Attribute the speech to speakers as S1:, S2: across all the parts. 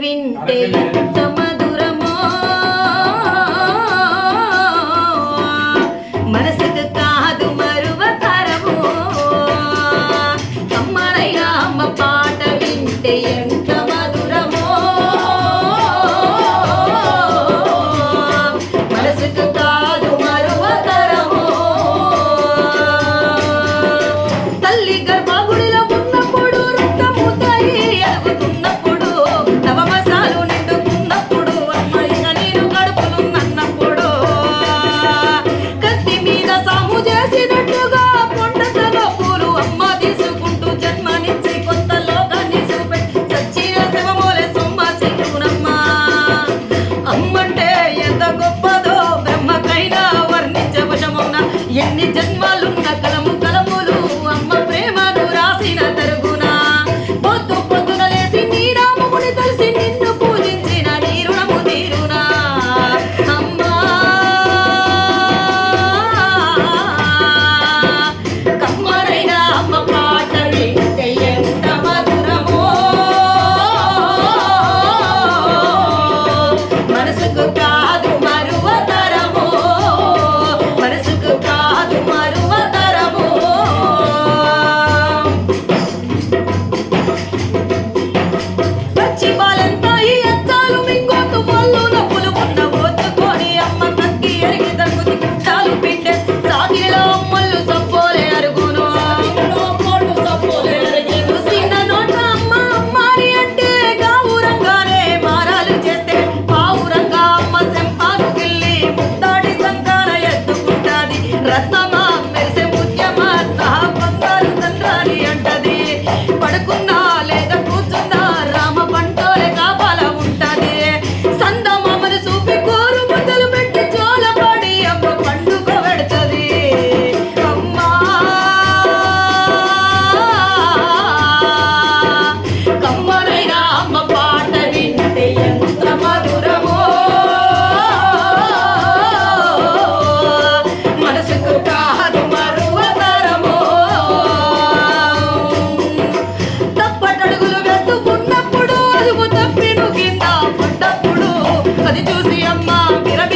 S1: వింటే ఎంత మధురమో. మనసుకు కాదు మరువతరము అమ్మనైన అమ్మ పాట వింటే ఎంత మధురమో. మనసుకు కాదు మరువతరము తల్లి గర్భగుడిలో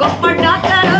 S1: గొప్ప డాక్టర్